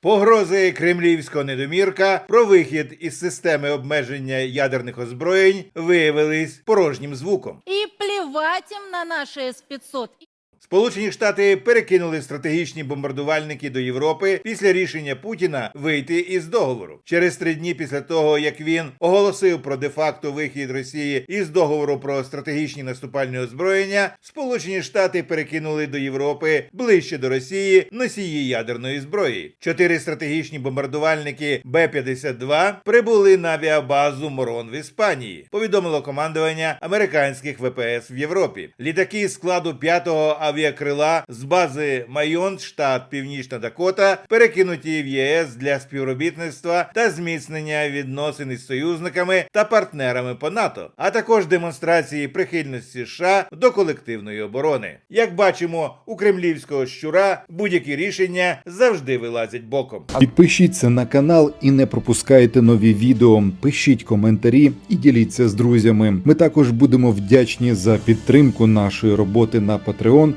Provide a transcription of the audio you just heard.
Погрози кремлівського недомірка про вихід із системи обмеження ядерних озброєнь виявились порожнім звуком. І плівать їм на наші С-500. Сполучені Штати перекинули стратегічні бомбардувальники до Європи після рішення Путіна вийти із договору. Через три дні після того, як він оголосив про де-факто вихід Росії із договору про стратегічні наступальні озброєння, Сполучені Штати перекинули до Європи ближче до Росії носії ядерної зброї. Чотири стратегічні бомбардувальники Б-52 прибули на авіабазу Морон в Іспанії. Повідомило командування американських ВПС в Європі. Літаки складу 5-го авіакрила з бази Майон, штат Північна Дакота, перекинуті в ЄС для співробітництва та зміцнення відносин із союзниками та партнерами по НАТО, а також демонстрації прихильності США до колективної оборони. Як бачимо, у кремлівського щура будь-які рішення завжди вилазять боком. Підпишіться на канал і не пропускайте нові відео. Пишіть коментарі і діліться з друзями. Ми також будемо вдячні за підтримку нашої роботи на Patreon